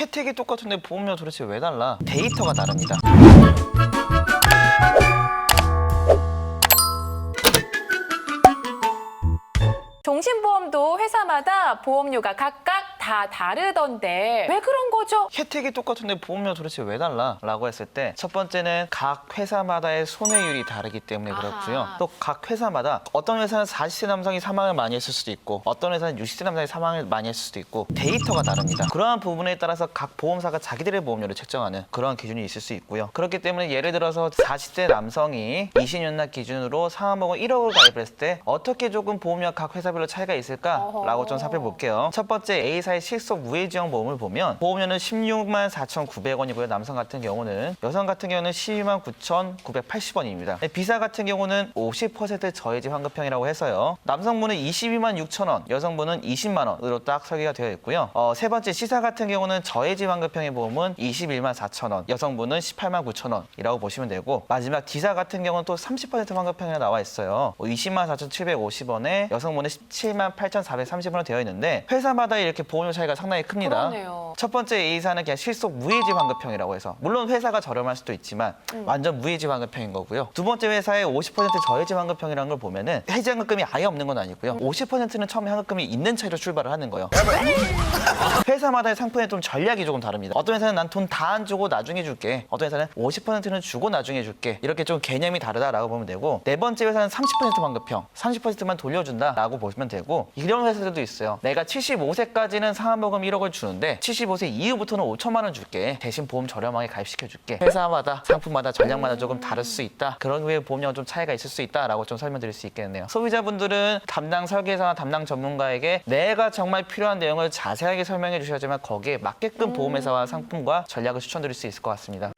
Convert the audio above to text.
혜택이 똑같은데 보험료 도대체 왜 달라? 데이터가 다릅니다. 종신보험도 회사마다 보험료가 각각 다 다르던데 왜 그런 거죠? 혜택이 똑같은데 보험료 도대체 왜 달라? 라고 했을 때 첫 번째는 각 회사마다의 손해율이 다르기 때문에 그렇고요. 아하. 또 각 회사마다 어떤 회사는 40세 남성이 사망을 많이 했을 수도 있고 어떤 회사는 60세 남성이 사망을 많이 했을 수도 있고 데이터가 다릅니다. 그러한 부분에 따라서 각 보험사가 자기들의 보험료를 책정하는 그러한 기준이 있을 수 있고요. 그렇기 때문에 예를 들어서 40세 남성이 20년납 기준으로 상한보험 1억을 가입을 했을 때 어떻게 조금 보험료 각 회사별로 차이가 있을까라고 어허. 좀 살펴볼게요. 첫 번째 A사의 실속 무해지형 보험을 보면 보험료는 16만 4,900원이고요. 남성 같은 경우는 여성 같은 경우는 12만 9,980원입니다. B사 같은 경우는 50% 저해지 환급형이라고 해서요. 남성분은 22만 6천 원, 여성분은 20만 원으로 딱 설계가 되어 있고요. 어, 세 번째 C사 같은 경우는 저해지 환급형의 보험은 21만 4천 원, 여성분은 18만 9천 원이라고 보시면 되고 마지막 D사 같은 경우는 또 30% 환급형이 나와 있어요. 20만 4,750원에 여성분은 17만 8,430원으로 되어 있는데 회사마다 이렇게 보험 료 차이가 상당히 큽니다. 그러네요. 첫 번째 A사는 그냥 실속 무해지 환급형이라고 해서 물론 회사가 저렴할 수도 있지만 완전 무해지 환급형인 거고요. 두 번째 회사의 50% 저해지 환급형이라는 걸 보면은 해지 환급금이 아예 없는 건 아니고요. 50%는 처음에 환급금이 있는 차이로 출발을 하는 거예요. 회사마다의 상품의 좀 전략이 조금 다릅니다. 어떤 회사는 난 돈 다 안 주고 나중에 줄게. 어떤 회사는 50%는 주고 나중에 줄게. 이렇게 좀 개념이 다르다라고 보면 되고 네 번째 회사는 30% 환급형, 30%만 돌려준다라고 보시면 되고 이런 회사들도 있어요. 내가 75세까지는 상한보험 1억을 주는데 75세 이후부터는 5천만 원 줄게. 대신 보험 저렴하게 가입시켜 줄게. 회사마다 상품마다 전략마다 조금 다를 수 있다. 그런 후에 보험료가 좀 차이가 있을 수 있다라고 좀 설명드릴 수 있겠네요. 소비자분들은 담당 설계사나 담당 전문가에게 내가 정말 필요한 내용을 자세하게 설명해 주셔야지만 거기에 맞게끔 보험회사와 상품과 전략을 추천드릴 수 있을 것 같습니다.